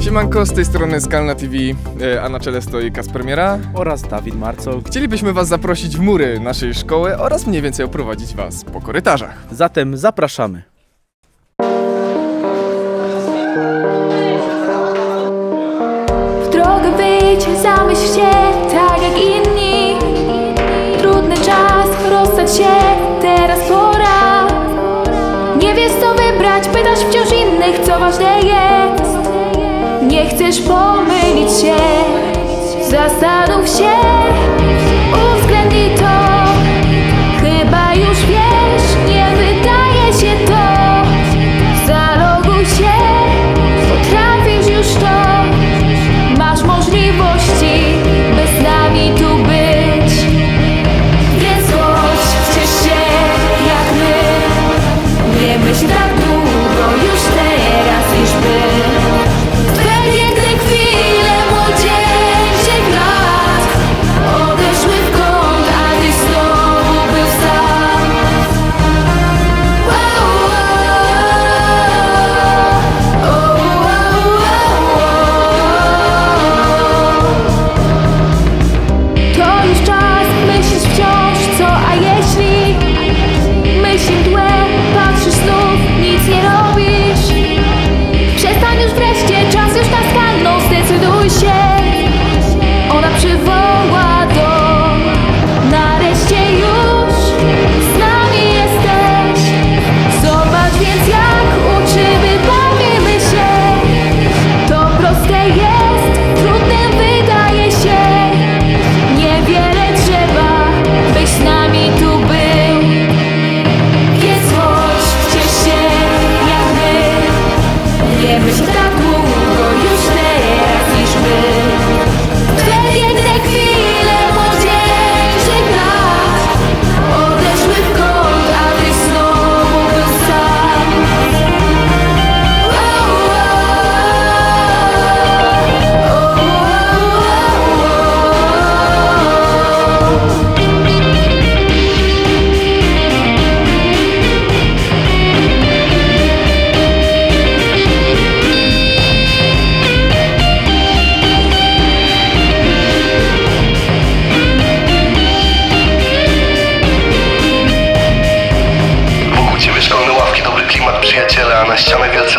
Siemanko, z tej strony Skalna TV, e, a na czele stoi Kasper Miera. oraz Dawid Marcoł. Chcielibyśmy Was zaprosić w mury naszej szkoły oraz mniej więcej oprowadzić Was po korytarzach. Zatem zapraszamy. W drogę wyjdź, zamyśl się tak jak inni rozstać się, teraz pora. Nie wiesz co wybrać, pytasz wciąż innych co ważne jest. Nie chcesz pomylić się, zastanów się. Uwzględnij to, chyba już wiesz Nie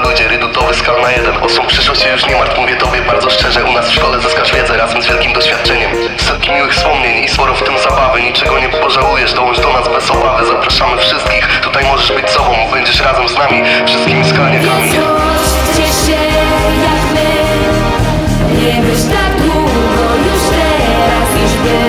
ludzie, rydutowy, skal na jeden. O swą przyszłość już nie martw, mówię tobie bardzo szczerze U nas w szkole zyskasz wiedzę razem z wielkim doświadczeniem. Setki miłych wspomnień i sporo w tym zabawy. Niczego nie pożałujesz, dołącz do nas bez obawy. Zapraszamy wszystkich, tutaj możesz być sobą. Będziesz razem z nami, wszystkimi skalniakami my. Nie myśl tak długo, już teraz iż by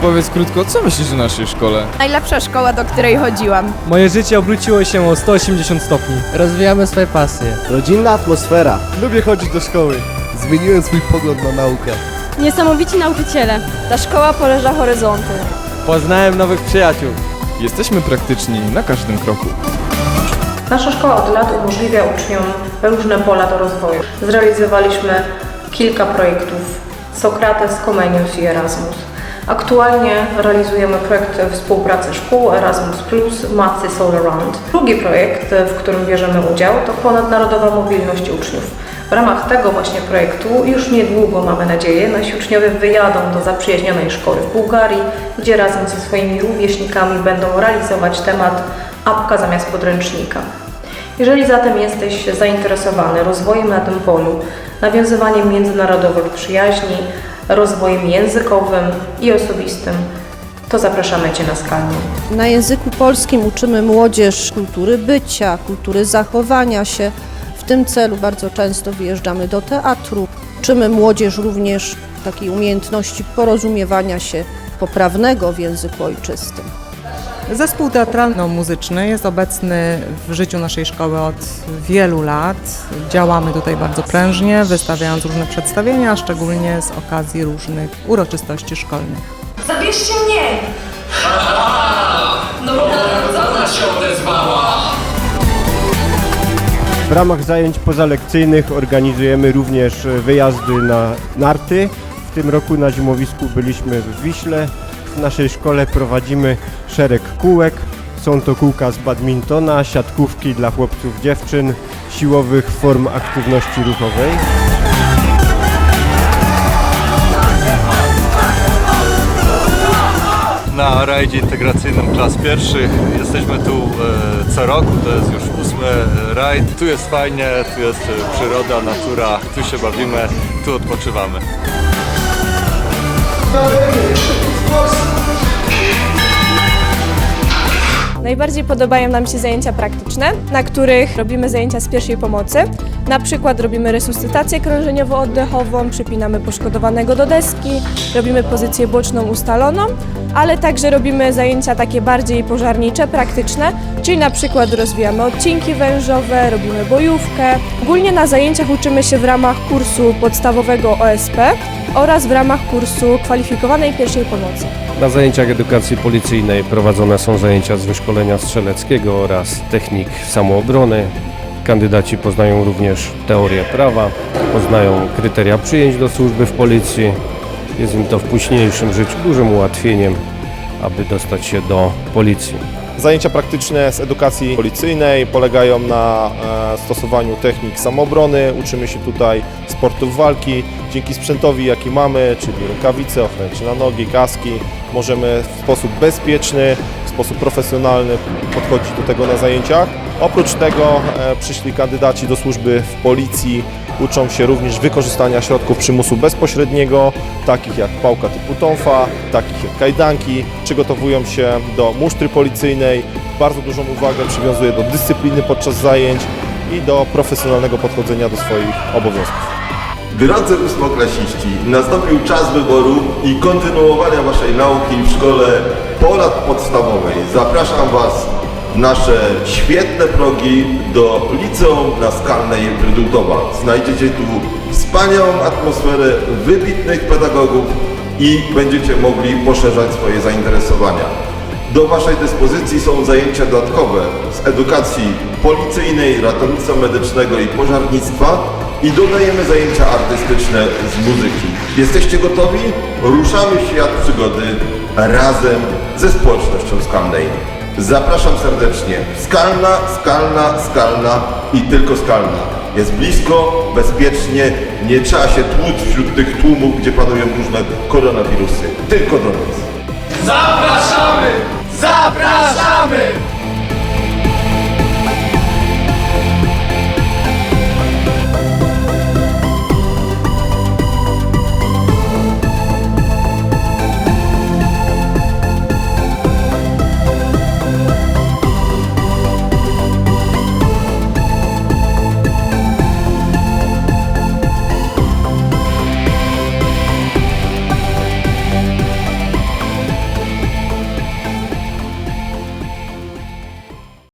Powiedz krótko, co myślisz o naszej szkole? Najlepsza szkoła, do której chodziłam. Moje życie obróciło się o 180 stopni. Rozwijamy swoje pasje. Rodzinna atmosfera. Lubię chodzić do szkoły. Zmieniłem swój pogląd na naukę. Niesamowici nauczyciele. Ta szkoła poleża horyzonty. Poznałem nowych przyjaciół. Jesteśmy praktyczni na każdym kroku. Nasza szkoła od lat umożliwia uczniom różne pola do rozwoju. Zrealizowaliśmy kilka projektów Sokrates, Comenius i Erasmus. Aktualnie realizujemy projekt współpracy szkół Erasmus Macy All Around. Drugi projekt, w którym bierzemy udział, to ponadnarodowa mobilność uczniów. W ramach tego właśnie projektu już niedługo, mamy nadzieję, nasi uczniowie wyjadą do zaprzyjaźnionej szkoły w Bułgarii, gdzie razem ze swoimi rówieśnikami będą realizować temat apka zamiast podręcznika. Jeżeli zatem jesteś zainteresowany rozwojem na tym polu, nawiązywaniem międzynarodowych przyjaźni, rozwojem językowym i osobistym, to zapraszamy Cię na skalnie. Na języku polskim uczymy młodzież kultury bycia, kultury zachowania się. W tym celu bardzo często wyjeżdżamy do teatru. Uczymy młodzież również takiej umiejętności porozumiewania się poprawnego w języku ojczystym. Zespół teatralno-muzyczny jest obecny w życiu naszej szkoły od wielu lat. Działamy tutaj bardzo prężnie, wystawiając różne przedstawienia, szczególnie z okazji różnych uroczystości szkolnych. Zabierzcie mnie! W ramach zajęć pozalekcyjnych organizujemy również wyjazdy na narty. W tym roku na zimowisku byliśmy w Wiśle. W naszej szkole prowadzimy szereg kółek. Są to kółka z badmintona, siatkówki dla chłopców, dziewczyn, siłowych form aktywności ruchowej. na rajdzie integracyjnym klas pierwszych. Jesteśmy tu e, co roku, to jest już ósmy e, rajd. Tu jest fajnie, tu jest e, przyroda, natura, tu się bawimy, tu odpoczywamy. Najbardziej podobają nam się zajęcia praktyczne, na których robimy zajęcia z pierwszej pomocy. Na przykład robimy resuscytację krążeniowo-oddechową, przypinamy poszkodowanego do deski, robimy pozycję boczną ustaloną, ale także robimy zajęcia takie bardziej pożarnicze, praktyczne, czyli na przykład rozwijamy odcinki wężowe, robimy bojówkę. Ogólnie na zajęciach uczymy się w ramach kursu podstawowego OSP oraz w ramach kursu kwalifikowanej pierwszej pomocy. Na zajęciach edukacji policyjnej prowadzone są zajęcia z wyszkolenia strzeleckiego oraz technik samoobrony. Kandydaci poznają również teorię prawa, poznają kryteria przyjęć do służby w policji. Jest im to w późniejszym życiu dużym ułatwieniem, aby dostać się do policji. Zajęcia praktyczne z edukacji policyjnej polegają na e, stosowaniu technik samoobrony. Uczymy się tutaj sportów walki. Dzięki sprzętowi, jaki mamy, czyli rękawice, ochręczne nogi, kaski, możemy w sposób bezpieczny, w sposób profesjonalny podchodzić do tego na zajęciach. Oprócz tego e, przyszli kandydaci do służby w policji uczą się również wykorzystania środków przymusu bezpośredniego, takich jak pałka typu tonfa, takich jak kajdanki, przygotowują się do musztry policyjnej, bardzo dużą uwagę przywiązuje do dyscypliny podczas zajęć i do profesjonalnego podchodzenia do swoich obowiązków. Drodzy ósmoklasiści, nastąpił czas wyboru i kontynuowania Waszej nauki w szkole Polat Podstawowej. Zapraszam Was w nasze świetne progi do Liceum na Skalnej Rydutowa. Znajdziecie tu wspaniałą atmosferę wybitnych pedagogów i będziecie mogli poszerzać swoje zainteresowania. Do Waszej dyspozycji są zajęcia dodatkowe z edukacji policyjnej, ratownictwa medycznego i pożarnictwa i dodajemy zajęcia artystyczne z muzyki. Jesteście gotowi? Ruszamy w świat przygody razem ze społecznością skalnej. Zapraszam serdecznie. Skalna, skalna, skalna i tylko skalna. Jest blisko, bezpiecznie, nie trzeba się tłuc wśród tych tłumów, gdzie panują różne koronawirusy. Tylko do nas. Zapraszamy!